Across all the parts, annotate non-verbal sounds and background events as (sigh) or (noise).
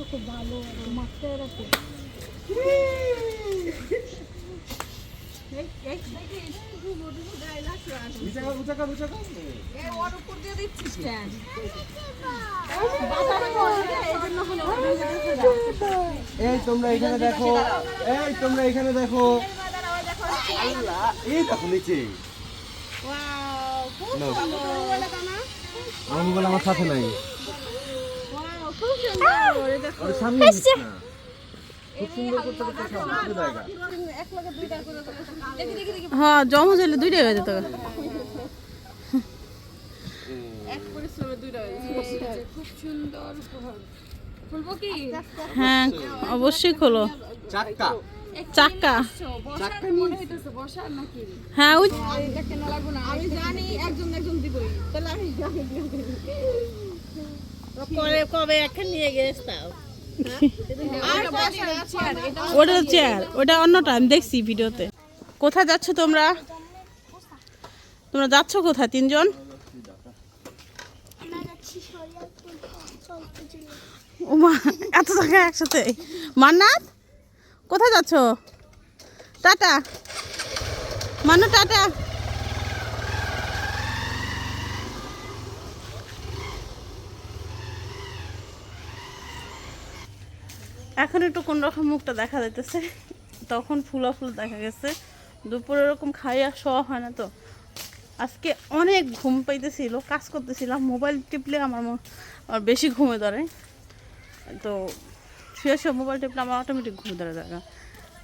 জুতো খুব ভালো মাঠে রাখে এই তোমরা এখানে দেখো এই তোমরা এখানে দেখো। আল্লাহ এই দেখো নিচে। আমার মোবাইল আমার সাথে নাই। হ্যাঁ জমা হয়ে যেত হ্যাঁ অবশ্যই খোলো। চাকা চাক্কা। চাক্কা হ্যাঁ ওই আমি জানি একজন একজন দিবই। তাহলে আমি কবে একটা নিয়ে গেছতাম এটা ওটা চেয়ার ওটা অন্যটা আমি দেখছি ভিডিওতে। কোথায় যাচ্ছ তোমরা? তোমরা যাচ্ছ কোথায় তিনজন? ওমা এত টাকা একসাথে। মান্নাত কোথায় যাচ্ছ? টাটা। মান্নু টাটা। এখন একটু কোন রকম মুখটা দেখা যাইতেছে, তখন ফুলা ফুল দেখা গেছে। দুপুরে এরকম খাইয়া শোয়া হয় না তো। আজকে অনেক ঘুম পাইতেছিল, কাজ করতেছিলাম, মোবাইল টিপলে আমার আমার বেশি ঘুমে ধরে। তো শুয়ে শুয়ে মোবাইল টিপলে আমার অটোমেটিক ঘুম ধরে দেখা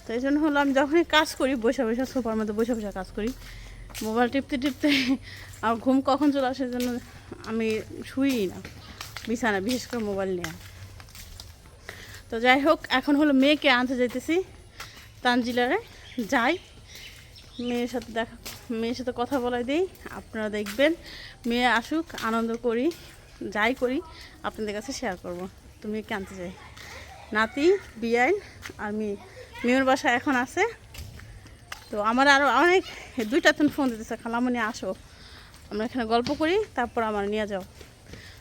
তো এই জন্য হলো আমি যখনই কাজ করি, বসে বসে সোফার মধ্যে বসে বসে কাজ করি। মোবাইল টিপতে টিপতে আমার ঘুম কখন চলে আসে জন্য আমি শুই না, বিছানা বিশেষ করে মোবাইল নিয়ে। তো যাই হোক, এখন হলো মেয়েকে আনতে যাইতেছি। তানজিলারে যাই। মেয়ের সাথে দেখা, মেয়ের সাথে কথা বলাই দিই। আপনারা দেখবেন, মেয়ে আসুক, আনন্দ করি, যাই করি, আপনাদের কাছে শেয়ার করব। তো মেয়েকে আনতে যাই। নাতি, বিয়াইন, আর মেয়ে। মেয়ের বাসা এখন আছে। তো আমার আরও অনেক, দুইটা তুমি ফোন দিতেছে খালামনি আসো। আমরা এখানে গল্প করি, তারপর আমার নিয়ে যাও।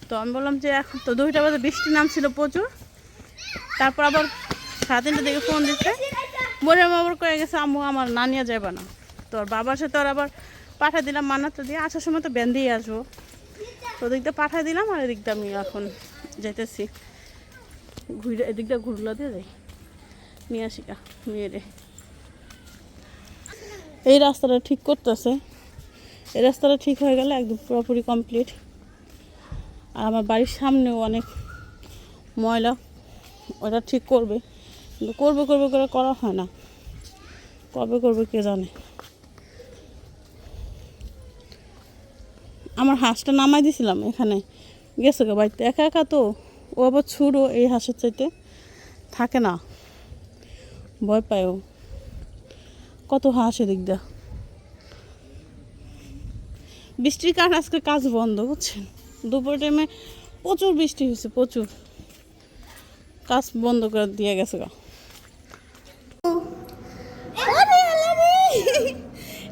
তো আমি বললাম যে এখন তো দুইটা বাজে, বৃষ্টি নামছিল প্রচুর। তারপর আবার সাড়ে তিনটে দিকে ফোন দিচ্ছে বলে আবার কয়ে গেছে, আম্মু, আমার না নিয়ে যাবে না। তোর বাবার সাথে আর আবার পাঠা দিলাম মানাতে দিয়ে। আসার সময় তো দিয়ে আসব। তো ওদিক দিয়ে পাঠা দিলাম আর এদিকটা আমি এখন যেতেছি ঘুরে এদিকটা ঘুরলো দিয়ে যাই। নিয়ে আসি কা মেয়েরে এই রাস্তাটা ঠিক করতেছে। এই রাস্তাটা ঠিক হয়ে গেলে একদম পুরোপুরি কমপ্লিট আর আমার বাড়ির সামনেও অনেক ময়লা ওটা ঠিক করবে। কিন্তু করবে করবে করে করা হয় না। কবে করবে কে জানে? আমার হাঁসটা নামাই দিছিলাম এখানে। গেছে গো বাড়িতে। একা একা তো। ও আবার ছুড়ো এই হাঁসের চাইতে। থাকে না। ভয় পায় ও। কত হাঁস এদিক দা বৃষ্টির কারণে আজকে কাজ বন্ধ, বুঝছেন? দুপুর টাইমে প্রচুর বৃষ্টি হয়েছে, প্রচুর। কাজ বন্ধ করে দিয়ে গেছে গা।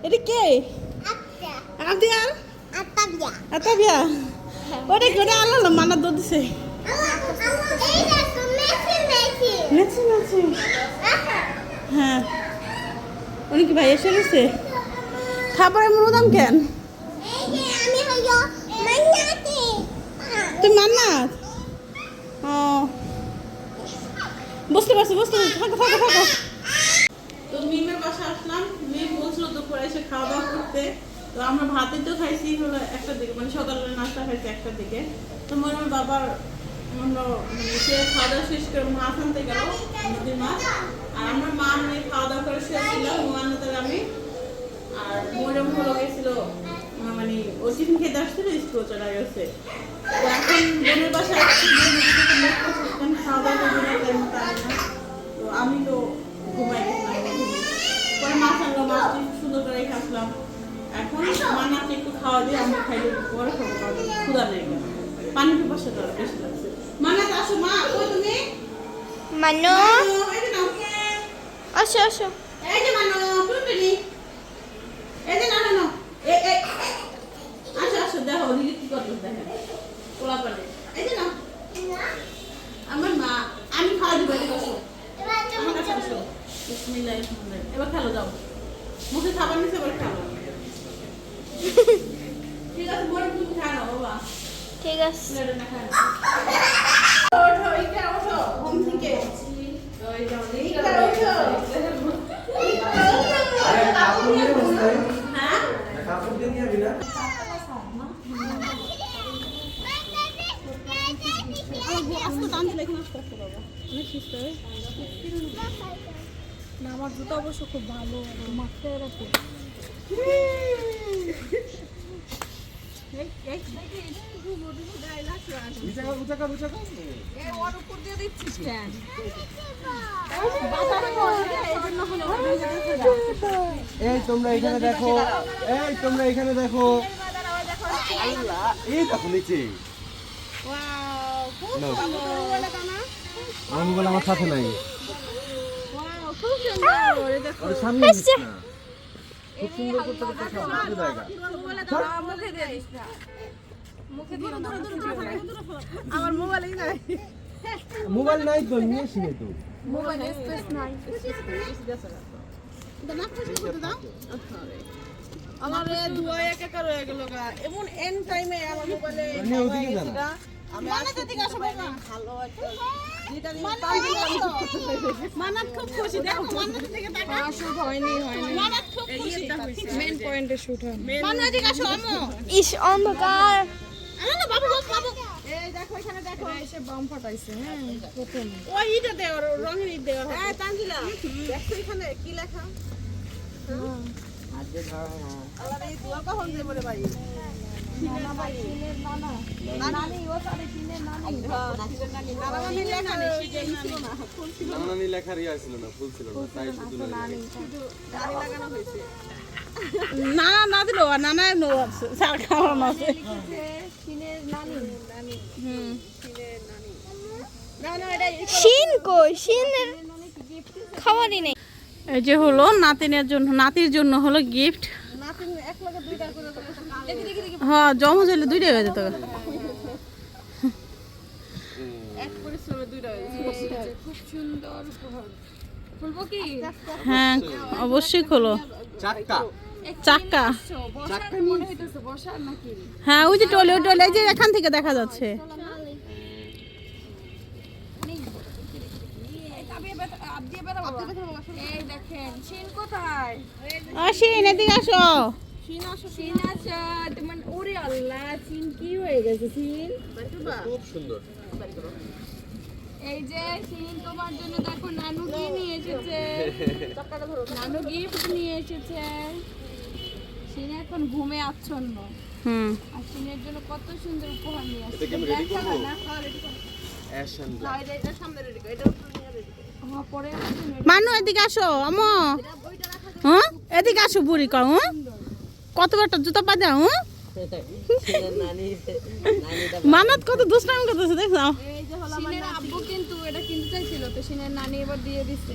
এটা কে? আদিয়াল আতাবিয়া ওটা কি? ওটা আলাদা মানা দুধ দিছে। মেছি মেছি হ্যাঁ। উনি কি ভাই এসে গেছে? খাবার এমন দাম কেন তুই মান্নাত ও বুঝতে পারছি বুঝতে পারছি থাকো থাকো থাকো তো মিমের বাসা আসলাম মিম বলছিল দুপুরে এসে খাওয়া দাওয়া করতে তো আমরা ভাতের তো খাইছি হলো একটা দিকে মানে সকালের নাস্তা খাইছি একটা দিকে। তো মনে হয় বাবার মানে সে খাওয়া দাওয়া শেষ করে মাছ আনতে গেল নদীর মাছ। আর আমরা মা মানে খাওয়া দাওয়া করে আমি। আর মরিয়ম হলো গেছিল মানে ও টিফিন খেতে আসছিল, স্কুল চলে গেছে। তো এখন বোনের বাসায় খাওয়া দাওয়া তো আমি তো ঘুমাই গেছিলাম পরে মাছ মাছটি সুন্দর করে রেখে আসলাম এখন মানাতে একটু খাওয়া দিয়ে আমরা খাইলে পরে খাব ক্ষুধা নেই পানি পিপাসা আরও বেশি লাগছে। মানাত আসো মা কই তুমি? নাও। আসো আসো। এই যে মানো টুনটুনি এই যে না না না এ এ আসো আসো দেখো ওদিকে কি করতে দেখেন পোলা পালে এই যে না আমার মা আমি খাওয়া দিব এদিকে আসো আমার কাছে আসো বিসমিল্লাহির রহমানির রহিম। এবার খেলো যাও মুখে খাবার নিছে এবার খেলো ঠিক আছে বড় তুমি খাও না বাবা ঠিক আছে প্লেটে না খাও ওঠো ইকা ওঠো ঘুম থেকে ওই যাও ইকা ওঠো আরে কাপড় নিয়ে বসতে হ্যাঁ কাপড় দিয়ে নিয়ে যাবি না আজকে টান দিলে এখানে আসতে আসতে বাবা অনেক সুস্থ হয়ে না আমার জুতো অবশ্য খুব ভালো মাথায় রাখো উঁচা কর উঁচা কর উঁচা কর ওর উপর দিয়ে দিচ্ছিস কেন এই তোমরা এখানে দেখো এই তোমরা এখানে দেখো। এই দেখো নিচে। আমার মোবাইল আমার সাথে নাই। সামনে। খুব সুন্দর করতে করতে জায়গা। আমার মোবাইলই নাই। মোবাইল নাই তো নিয়ে আসি তো। মোবাইল স্পেস নাই। আমার ধোয়া একাকার হয়ে গেল এমন এন টাইমে আমার মোবাইলে ইস অন্ধকার। এই দেখো এখানে দেখো। এসে বাম ফাটাইছে হ্যাঁ প্রথম। ওই ইটা দেওয়া রঙের ইট হ্যাঁ তানজিলা দেখো এখানে কি লেখা। আল্লাহ এই দোয়া কখন দেবো রে ভাই। লেখার ইয়া ছিল না ফুল ছিল না তাই শুধু না না দিল না না নো স্যার খাওয়ানো আছে শিন কই? শিনের খাবারই নেই। এই যে হলো নাতিনের জন্য নাতির জন্য হলো গিফট হ্যাঁ জমা হলে দুইটা হয়ে যেত খুব সুন্দর উপহার। খুলবো কি? হ্যাঁ অবশ্যই খোলো। চাক্কা মনে নাকি হ্যাঁ ওই যে টলে টলে যে এখান থেকে দেখা যাচ্ছে। এই দেখেন শিন কোথায় আসিন এদিকে আসো। শিন তোমার ওরে আল্লাহ শিন কি গেছে শিন খুব সুন্দর। এই যে শিন তোমার জন্য দেখো নানু কি নিয়ে এসেছে নানু গিফট নিয়ে এসেছে। শিন এখন ঘুমে আচ্ছন্ন। হুম। আর শিনের জন্য কত সুন্দর উপহার নিয়ে এটা কি আসছে আমি ready দেখাবে করব? না অ্যাশন হ্যাঁ, পরে আসছে মানু এদিকে আসো আমো। হ্যাঁ এদিকে আসো বুড়ি কও হ্যাঁ। কত বড়টা জুতা পা দাও হ্যাঁ। (laughs) মানত কত দুষ্টামি করতেছে শিনের আব্বু কিন্তু এটা চাইছিল তো শিনের নানি এবার দিয়ে দিচ্ছে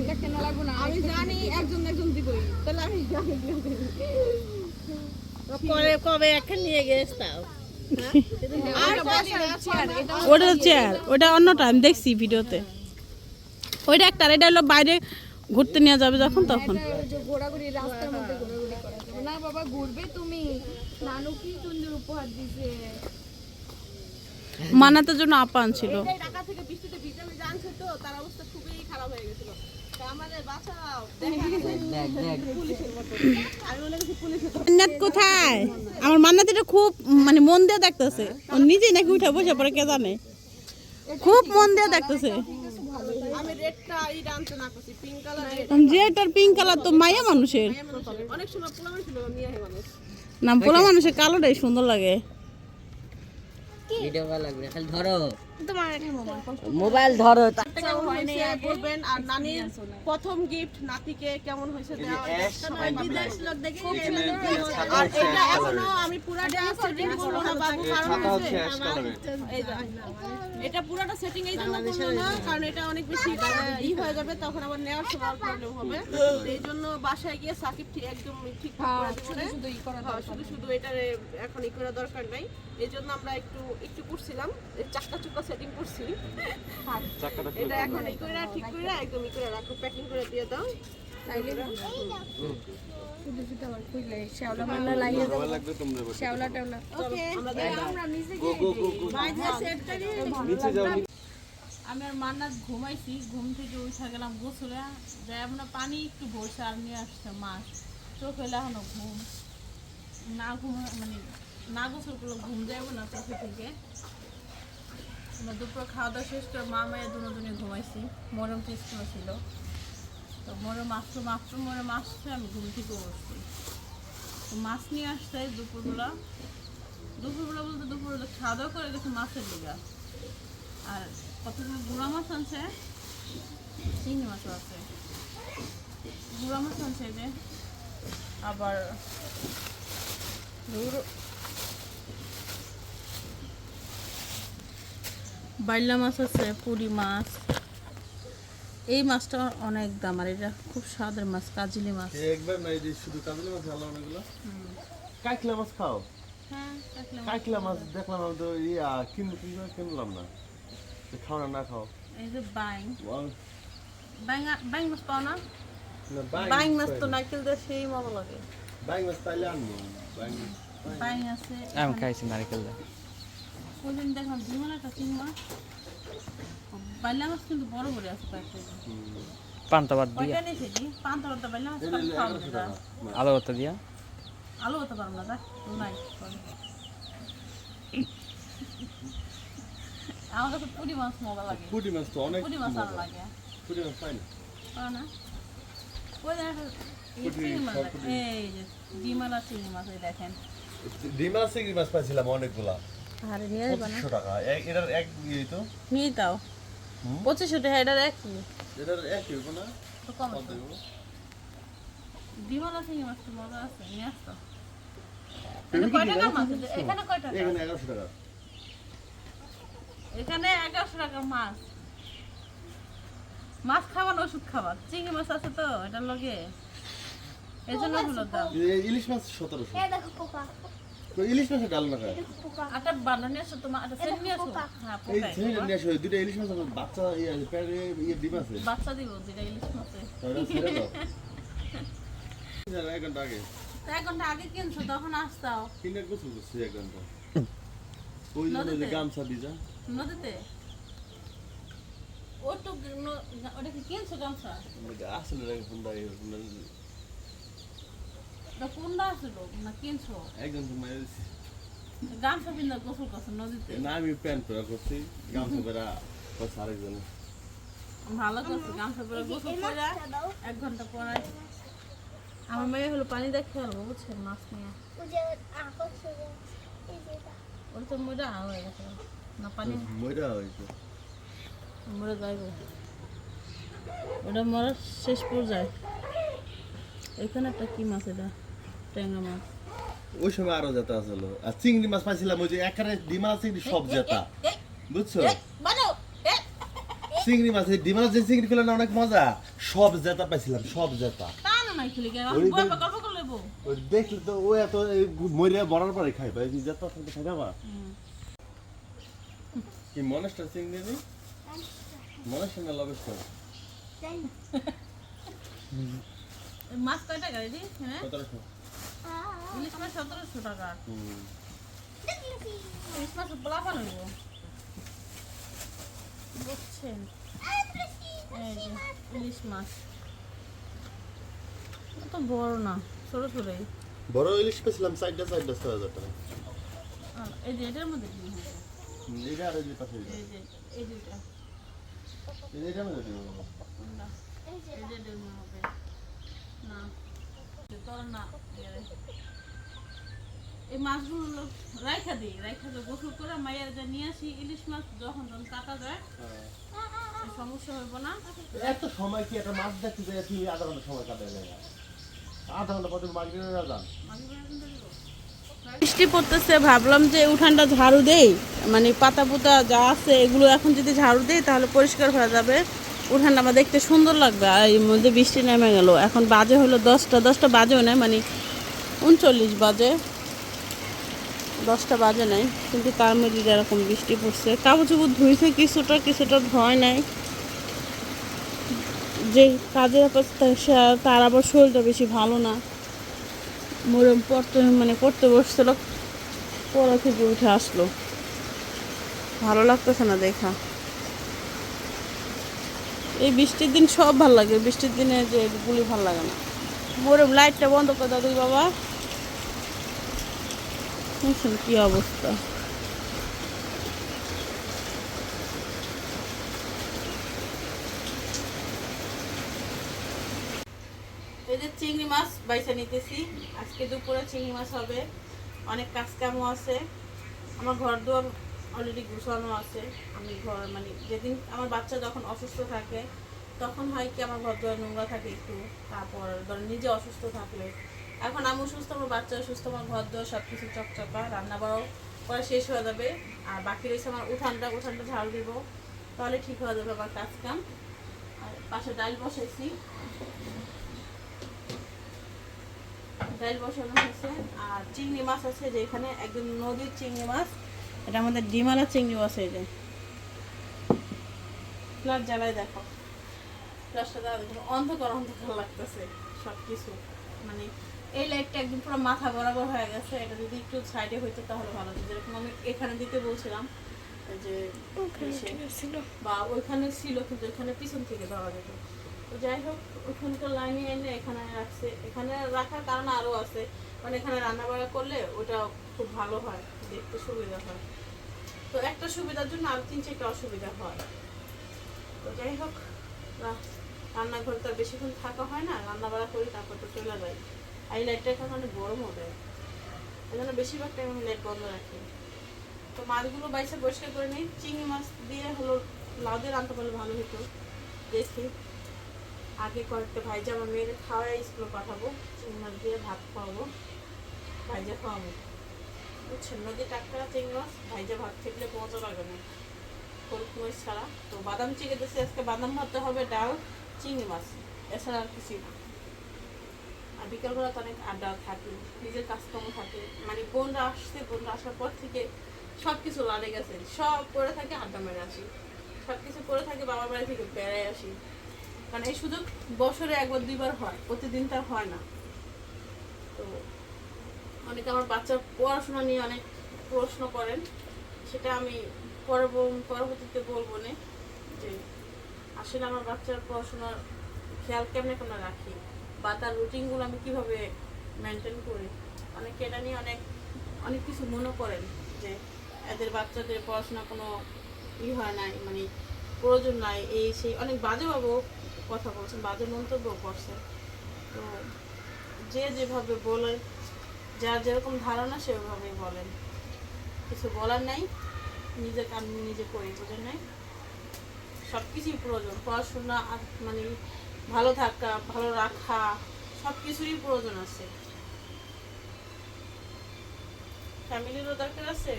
এটা কেন লাগবো না? আমি জানি একজন একজন দিবই। তাহলে আমি জানি। পরে কবে এখন নিয়ে গেছতাও আর বসার চেয়ার এটা ওটা চেয়ার ওটা অন্যটা আমি দেখছি ভিডিওতে। ওইটা একটা এটা হলো বাইরে ঘুরতে নিয়ে যাবে যখন তখন। এটা ঘোরাঘুরি রাস্তার মধ্যে ঘোরাঘুরি করা না বাবা ঘুরবে তুমি। নানু কি সুন্দর উপহার দিছে। মানাতের জন্য আপান ছিল। ঢাকা থেকে তো তার অবস্থা খুবই খারাপ হয়ে গেছিল। (laughs) কোথায়? আমার মান্নাত এটা খুব মানে মন দিয়ে দেখতেছে। ও নিজেই নাকি উঠে বসে পড়ে কে জানে? খুব মন দিয়ে দেখতেছে। আমি রেডটা ইট আনতে না করছি পিঙ্ক কালার যেটার পিঙ্ক কালার তো মায়া মানুষের। অনেক সময় পোলামে ছিল নিয়ে আহে মানুষ। নাম পোলা মানুষের কালোটাই সুন্দর লাগে। ভিডিও ভালো লাগবে খালি ধরো। মোবাইল ধরো বলবেন? আর নানির প্রথম গিফট নাতিকে কেমন হয়েছে আর এটা এখনও আমি পুরাটা সেটিং করব না বাবু কারণ এই এটা পুরাটা সেটিং এই জন্য করব না কারণ এটা অনেক বেশি ই হয়ে যাবে তখন আবার নেওয়ার সময় প্রবলেম হবে। এই জন্য বাসায় গিয়ে সাকিব ঠিক একদম ঠিক শুধু ই করা হ্যাঁ, শুধু শুধু এটার এখন ই করা দরকার নাই। এই জন্য আমরা একটু একটু করছিলাম। এই চাক্কা চুক্কা সেটিং করছি। এটা এখন ই করে ঠিক করে একদম ই করে রাখো প্যাকিং করে দিয়ে দাও। আমি আর ঘুমাইছি ঘুম থেকে উঠে গেলাম গোসলে। যাই আমরা পানি একটু ভরছে আর নিয়ে আসছে মাছ চোখ এলে এখনও ঘুম। না ঘুম মানে না গোসল করলে ঘুম যাবে না চোখে থেকে। আমরা দুপুরে খাওয়া দাওয়া শেষ করে মা মায়ের দুনে ঘুমাইছি। মরম টেস্ট ছিল। তো মরম মাত্র মাত্র মরম আসছে, আমি ঘুম থেকে উঠছি। তো মাছ নিয়ে আসছে দুপুরবেলা। দুপুরবেলা বলতে দুপুরবেলা খাওয়া দাওয়া করে গেছে মাছের লিগা। আর কতগুলো গুঁড়া মাছ আনছে? চিংড়ি মাছও আছে। গুঁড়া মাছ আনছে যে। আবার বাইলা মাছ আছে পুরি মাছ। এই মাছটা অনেক দাম আর এটা খুব স্বাদের মাছ কাজিলি মাছ। একবার নাই যে শুধু কাজলে মাছ ভালো অনেকগুলো। কাকলা মাছ খাও? হ্যাঁ কাতলা মাছ। কাকলা মাছ দেখলাম আমি তো ইয়া কিন কিন- কিনলাম না। খাও না না খাও। এই যে বাইং। বাইং মাছ পাও না? বাইং বাইং মাছ তো না। নারকেল দিয়ে সেই মজা লাগে। বাইং মাছ পাইলে আনব। বাইং বাইং আছে আমি খাইছি নারিকেল দিয়ে। ওই দিন দেখলাম জীবন একটা চিংড়ি মাছ বাইলা মাছ কিন্তু বড় বড় আছে কয়েকটা। পান্তা ভাত দিয়া। বাইলা মাছ। আলু ভর্তা দিয়া। আলু হতে পারব না নাই। আমার কাছে পুরি মাছ মজা লাগে। পুঁটি মাছ তো অনেক পুরি মাছ ভালো লাগে। পুঁটি মাছ পাই না না? ওই এই যে ডিমালা চিংড়ি মাছ এই দেখেন। ডিমা চিংড়ি মাছ পাইছিলাম অনেকগুলা। আরে নিয়ে যাবে না। পঁচিশশো টাকা। এটার এক ইয়ে তো? নিয়ে দাও। পঁচিশশো টাকা এটার একই এটার এক হইব না তো কম কত? হইব? ডিমালা মাছ তো মজা আছে নিয়ে আসতো এখানে কয় টাকার এখানে কয় টাকা। এখানে মাছ। মাছ খাবার ওষুধ খাবার। চিংড়ি মাছ আছে তো এটার লগে। এই জন্য হলো দাম। ইলিশ মাছ সতেরোশো। এ দেখো পোকা। তো ইলিশ মাছের ডাল না খায়? পোকা একটা বান্না নিয়ে আসো তোমার একটা সেট নিয়ে আসো হ্যাঁ এই পোকাই নিয়ে আসো দুটো ইলিশ মাছ বাচ্চা ইয়ে আছে, প্যারে ইয়ে ডিম আছে। বাচ্চা দিব যেটা ইলিশ মাছে। তাহলে ছেড়ে দাও। এক ঘণ্টা আগে। এক ঘণ্টা আগে কিনছো তখন আসতাও। কিনে গোসল করছি এক ঘণ্টা। (laughs) ওই নদীতে? গামছা ভিজা নদীতে? ওটু ওটা কি কিনছো গামছা? আসলে কোনটা আসলো না কিনছো একজন তো মায়ের গামছা পিন্দা গোসল করছ নদীতে? না আমি প্যান্ট পরা করছি গামছা পরা করছে আরেকজন। ভালো করছ গামছা পরে গোসল করে এক ঘণ্টা পরে আমার মেয়ে হলো পানি দিয়ে খেলব বুঝছেন মাছ নিয়ে। ওর তো মজা হয়ে গেছে। না পানি ময়রা হয়েছে। মরে যাইব। ওটা মরার শেষ পর্যায়ে। এখানে একটা কি মাছ এটা? ট্যাংরা মাছ। ওই সময় আরও জেতা আসলো আর চিংড়ি মাছ পাইছিলাম ওই যে এখানে ডিমা চিংড়ি সব জেতা বুঝছ? চিংড়ি মাছ ডিমা যে চিংড়ি খেলে না অনেক মজা? সব জেতা পাইছিলাম সব জেতা দেখলে তো ও এত মরে বড়ার পরে খাইবা। এই জেতা থাকতে কি মনেস্টার চিংড়ি নেই মনেস্টার না লবেস্টার জানি মাছ কয় টাকা দিদি হ্যাঁ? ইলিশ মাছ সতেরোশো টাকা। ইলিশ মাছ পোলাপান হইব। বুঝছেন ইলিশ মাছ। তো বড় না ছোট ছোটই বড় ইলিশ পেয়েছিলাম চারটা চারটা ছয় হাজার টাকা। এই যে এটার মধ্যে কি এটা আর এই যে পাশে। এই যে। এই যেটা এই যে এটার মধ্যে দিব। কোনটা এই যে মধ্যে হবে না তোর না। এই মাছগুলো রাইখা দিই রাইখা দিয়ে গোসল করে মাইয়ার যা নিয়ে আসি ইলিশ মাছ যখন যখন কাটা যায় সমস্যা হইব না। এত সময় কি একটা মাছ দেখতে যায় তুমি আধা ঘণ্টা সময় কাটে যায়? আধা ঘণ্টা পরে যান। বৃষ্টি পড়তেছে ভাবলাম যে উঠানটা ঝাড়ু দেই। মানে পাতা পুতা যা আছে এগুলো এখন যদি ঝাড়ু দেই তাহলে পরিষ্কার হয়ে যাবে। উঠানটা আমার দেখতে সুন্দর লাগবে আর এর মধ্যে বৃষ্টি নেমে গেল। এখন বাজে হলো দশটা দশটা বাজেও না মানে উনচল্লিশ বাজে। দশটা বাজে নাই, কিন্তু তার মধ্যে যেরকম বৃষ্টি পড়ছে কাপড় চোপড় ধুইছে কিছুটা কিছুটা ধোয় নাই। যে কাজের তার আবার শরীরটা বেশি ভালো না। মরম পড়তে মানে পড়তে বসছিল, পড়া থেকে উঠে আসলো। ভালো লাগতেছে না দেখা। এই বৃষ্টির দিন সব ভালো লাগে, বৃষ্টির দিনে যে গুলি ভালো লাগে না। মরম, লাইটটা বন্ধ করে দাও বাবা। দেখছেন কি অবস্থা? এই যে চিংড়ি মাছ বাইসা নিতেছি। আজকে দুপুরে চিংড়ি মাছ হবে। অনেক কাজ কামও আছে। আমার ঘর দুয়ার অলরেডি গুছানো আছে। আমি ঘর মানে যেদিন আমার বাচ্চা যখন অসুস্থ থাকে, তখন হয় কি আমার ঘর দুয়ার নোংরা থাকে একটু। তারপর ধর নিজে অসুস্থ থাকলে এখন আমি সুস্থ, আমার বাচ্চা সুস্থ, আমার ঘর দুয়ার সব কিছু চকচকা রান্না বাড়াও করা শেষ হয়ে যাবে। আর বাকি রয়েছে আমার উঠানটা উঠানটা ঝাল দিব। তাহলে ঠিক হয়ে যাবে আমার কাজ কাম। আর পাশে ডাল বসাইছি। ডাল বসানো হয়েছে। আর চিংড়ি মাছ আছে যে এখানে, একদম নদীর চিংড়ি মাছ। এটা আমাদের ডিমালা চিংড়ি মাছ এই যে। ফ্লাট জ্বালায় দেখো। দেখো। অন্ধকার অন্ধকার লাগতেছে সব কিছু মানে এই লাইটটা একদম পুরো মাথা বরাবর হয়ে গেছে। এটা যদি একটু সাইডে হইতো তাহলে ভালো হতো। যেরকম আমি এখানে দিতে বলছিলাম যে বা ওইখানে ছিল কিন্তু এখানে পিছন থেকে ধরা যেত। তো যাই হোক ওখানকার লাইনে এনে এখানে রাখছে। এখানে রাখার কারণ আরও আছে। মানে এখানে রান্না বান্না করলে ওটা খুব ভালো হয় দেখতে সুবিধা হয়। তো একটা সুবিধার জন্য আরও তিন চারটা অসুবিধা হয়। তো যাই হোক রান্নাঘর তো আর বেশিক্ষণ থাকা হয় না। রান্না বান্না করি তারপর তো চলে যায় এই লাইটটা এখন অনেক গরম ওঠে এই জন্য বেশিরভাগ টাইম আমি লাইট বন্ধ রাখি। তো মাছগুলো বাইসে পরিষ্কার করে নিই। চিংড়ি মাছ দিয়ে হলো লাউ দিয়ে রান্না করলে ভালো হতো। দেখি। আগে কয়েকটা ভাইজা আমার মেয়ের খাওয়াই স্কুলে পাঠাবো। চিংড়ি মাছ দিয়ে ভাত খাওয়াবো। ভাইজা খাওয়াবো। বুঝছেন নদী টাটকা চিংড়ি মাছ, ভাইজা ভাত খেলে মজা লাগে না। হলুদ মরিচ ছাড়া। তো বাদাম চিকে দিয়েছি। আজকে বাদাম ভাতে হবে ডাল, চিংড়ি মাছ। এছাড়া আর কিছুই না। আর বিকালবেলা তো অনেক আড্ডা থাকে, নিজের কাজকর্ম থাকে। মানে বোনরা আসছে, বোনরা আসার পর থেকে সব কিছু লাড়ে গেছে। সব করে থাকে, আড্ডা মেরে আসি। সব কিছু করে থাকে বাবার বাড়ি থেকে বেড়ায় আসি। কারণ এই সুযোগ বছরে একবার, দুইবার হয় প্রতিদিন তার হয় না। তো অনেকে আমার বাচ্চার পড়াশোনা নিয়ে অনেক প্রশ্ন করেন। সেটা আমি পরে বল- পরবর্তীতে বলব না যে, আসলে আমার বাচ্চার পড়াশোনার খেয়াল কেমনে কেমন রাখি? বা তার রুটিনগুলো আমি কীভাবে মেনটেন করি? অনেকে এটা নিয়ে অনেক অনেক কিছু মনে করেন যে এদের বাচ্চাদের পড়াশোনা কোনো ই হয় নাই মানে প্রয়োজন নাই, এই সেই, অনেক বাজেভাবে কথা বলছেন, বাজে মন্তব্য করছেন। তো যে যেভাবে বলে যার যেরকম ধারণা সেভাবেই বলেন। কিছু বলার নাই, নিজের কাম নিজে করি বুঝেন নাই। সব কিছুই প্রয়োজন, পড়াশোনা মানে ভালো থাকা, ভালো রাখা সব কিছুরই প্রয়োজন আছে। ফ্যামিলিরও দরকার আছে।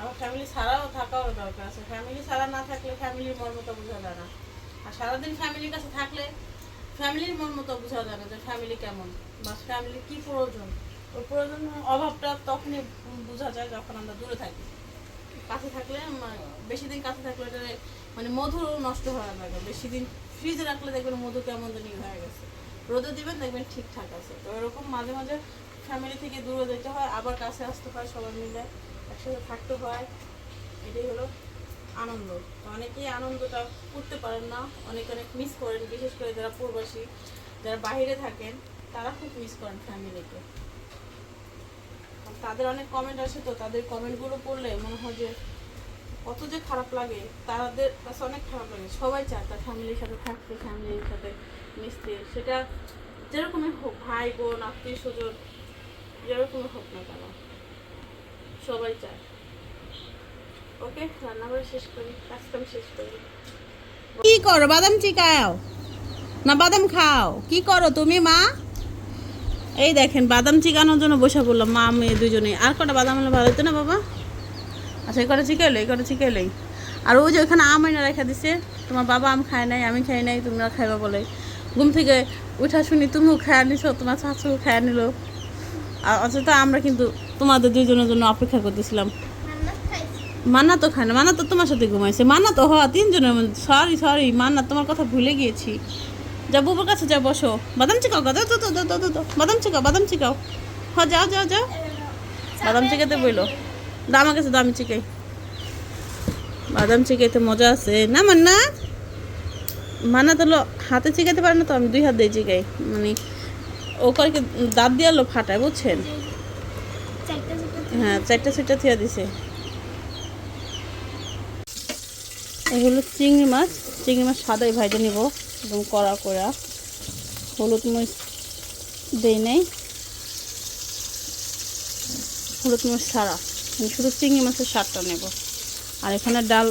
আবার ফ্যামিলি ছাড়াও থাকাও দরকার আছে। ফ্যামিলি ছাড়া না থাকলে ফ্যামিলির মর্মতা বোঝা যায় না। আর সারাদিন ফ্যামিলির কাছে থাকলে ফ্যামিলির মর্মতা বোঝা যায় না যে ফ্যামিলি কেমন বা ফ্যামিলির কি প্রয়োজন। ওই প্রয়োজন অভাবটা তখনই বোঝা যায় যখন আমরা দূরে থাকি। কাছে থাকলে বেশি দিন কাছে থাকলে এটা মানে মধু নষ্ট হয়ে লাগে বেশি দিন ফ্রিজে রাখলে দেখবেন মধু কেমন জানি হয়ে গেছে। রোদে দিবেন, দেখবেন ঠিকঠাক আছে। তো এরকম মাঝে মাঝে ফ্যামিলি থেকে দূরে যেতে হয়, আবার কাছে আসতে হয়, সবাই মিলে একসাথে থাকতে হয়। এটাই হলো আনন্দ। অনেকেই আনন্দটা করতে পারেন না, অনেক অনেক মিস করেন, বিশেষ করে যারা প্রবাসী, যারা বাইরে থাকেন, তারা খুব মিস করেন ফ্যামিলিকে তাদের অনেক কমেন্ট আসে তো, তাদের কমেন্টগুলো পড়লে মনে হয় যে কত যে খারাপ লাগে, তাদের কাছে অনেক খারাপ লাগে। সবাই চায় তার ফ্যামিলির সাথে থাকতে ফ্যামিলির সাথে মিশতে। সেটা যেরকমই হোক, ভাই, বোন, আত্মীয় স্বজন যেরকম হোক না কেন, সবাই চায়। ওকে রান্না করে শেষ করি, কাজ কাম শেষ করি। কি করো? বাদাম চিকাও? না, বাদাম খাও। কি করো তুমি, মা? এই দেখেন, বাদাম চিকানোর জন্য বসে পড়লাম, মা মেয়ে দুজনে আর কটা বাদাম হলে ভালো হতো না, বাবা? আচ্ছা এই কটা চিকাইলো এই কটা চিকাইলোই আর ওই যে ওইখানে আম এনে রেখা দিছে, তোমার বাবা আম খায় নাই, আমি খাই নাই, তোমরা খাইবা বলে। ঘুম থেকে উঠা শুনি তুমিও খায় নিছো, তোমার শাশু খায় নিল। আর অথচ আমরা কিন্তু তোমাদের দুইজনের জন্য অপেক্ষা করতেছিলাম। মান্না তো খায় না, মান্না তো তোমার সাথে ঘুমাইছে। মান্না তো হওয়া তিনজনের মধ্যে সরি সরি মান্না, তোমার কথা ভুলে গিয়েছি। যা, বুবুর কাছে যা, বসো। বাদাম চিকাও গা তো বাদাম চিকাও বাদাম চিকাও। হ, যাও যাও যাও। বাদাম চিকাতে বইলো। কাছে দাও আমি চিকাই বাদাম চিকাইতে মজা আছে। না মান্না? মান্না তো হাতে চিকাইতে পারে না তো আমি দুই হাত দিয়ে চিকাই। মানে ও করে দাঁত দিয়ে লো ফাটায় বুঝছেন? হ্যাঁ চারটা চারটা থিয়া দিছে। এই হলো চিংড়ি মাছ। চিংড়ি মাছ সাদাই ভাজে নিব একদম কড়া কড়া। হলুদ মরিচ দেই নেই। হলুদ মরিচ ছাড়া। শুধু চিংড়ি মাছের স্বাদটা নেব। আর এখানে ডাল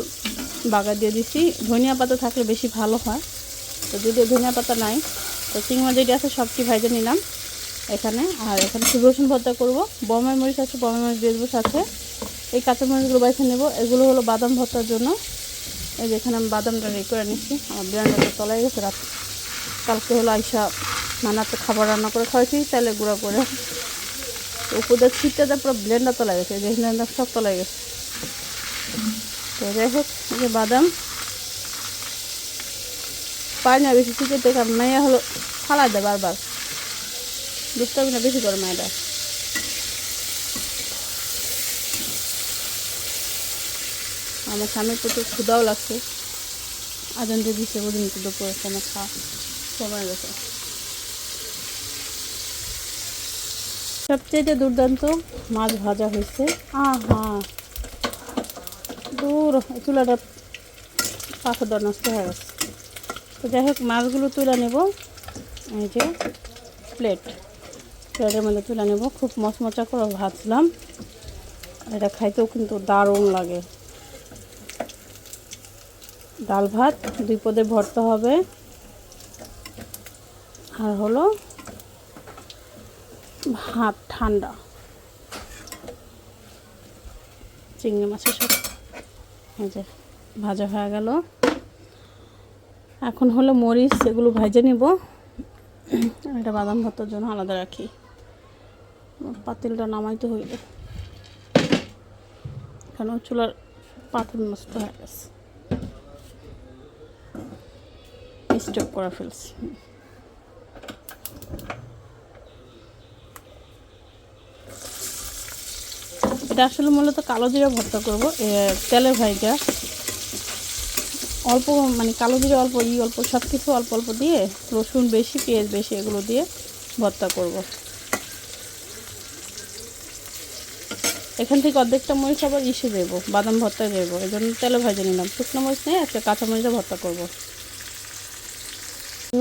বাগা দিয়ে দিছি। ধনিয়া পাতা থাকলে বেশি ভালো হয়। তো যদি ধনিয়া পাতা নাই, তো চিংড়ি মাছ যেটি আছে সবটি ভাজে নিলাম এখানে। আর এখানে শুধু রসুন ভর্তা করব। বমের মরিচ আছে বমের মরিচ দিয়ে দেবো সাথে। এই কাঁচা মরিচগুলো বাইছে নেব। এগুলো হলো বাদাম ভর্তার জন্য। এই যে এখানে আমি বাদামটা রেডি করে নিচ্ছি। আমার ব্লেন্ডারটা তলায় গেছে। রাত কালকে হলো আইসা নানাতে খাবার রান্না করে খাওয়াইছি তাহলে গুঁড়া করে উপদের ছিটটাতে পুরো ব্লেন্ডার তলায় গেছে ব্লেন্ডার সব তলায় গেছে তো যাই হোক যে বাদাম। পাই না বেশি চিকেতে কারণ মেয়ে হলো ফালা দেয় বারবার দুষ্টামি না বেশি করে মেয়েটা আমার স্বামীর প্রচুর ক্ষুদাও লাগছে। আজান দিয়ে দিচ্ছে বুঝিনি তো দুপুরে সময় খাওয়া সময় গেছে সবচেয়ে দুর্দান্ত মাছ ভাজা হয়েছে। আহা। দূর চুলাটা পাথরটা নষ্ট হয়ে গেছে। তো যাই হোক মাছগুলো তুলে নেব। এই যে প্লেট প্লেটের মধ্যে তুলে নেব। খুব মচমচা করে ভাজলাম। এটা খাইতেও কিন্তু দারুণ লাগে। ডাল ভাত দুই পদে ভর্তা হবে। আর হলো ভাত ঠান্ডা। চিংড়ি মাছের সব যে ভাজা হয়ে গেল। এখন হলো মরিচ, এগুলো ভেজে নিব। এটা বাদাম ভর্তার জন্য আলাদা রাখি। পাতিলটা নামাইতে হইল কেন চুলার পাতিল নষ্ট হয়ে গেছে। স্টক করে ফেলছি। এটা আসলে মূলত কালো জিরা ভর্তা করব তেলের ভাইটা। অল্প মানে কালো জিরা অল্প, ই অল্প সব কিছু অল্প অল্প দিয়ে, রসুন বেশি, পেঁয়াজ বেশি, এগুলো দিয়ে ভর্তা করব। এখান থেকে অর্ধেকটা মরিচ, আবার ইসে দেবো, বাদাম ভর্তা দেবো এই জন্য তেলে ভেজে নিলাম। শুকনো মরিচ নেই, আজকে কাঁচা মরিচে ভর্তা করব।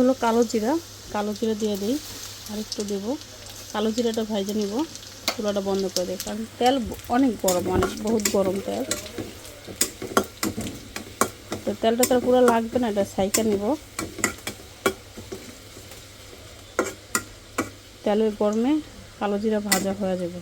হলো কালো জিরা কালো জিরা দিয়ে দিই আর একটু দেবো। কালো জিরাটা ভেজে নিব। চুলাটা বন্ধ করে দেয় কারণ তেল অনেক গরম অনেক বহুত গরম তেল। তো তেলটা তার পুরো লাগবে না, এটা সাইকেল নিব। তেলের গরমে কালো জিরা ভাজা হয়ে যাবে।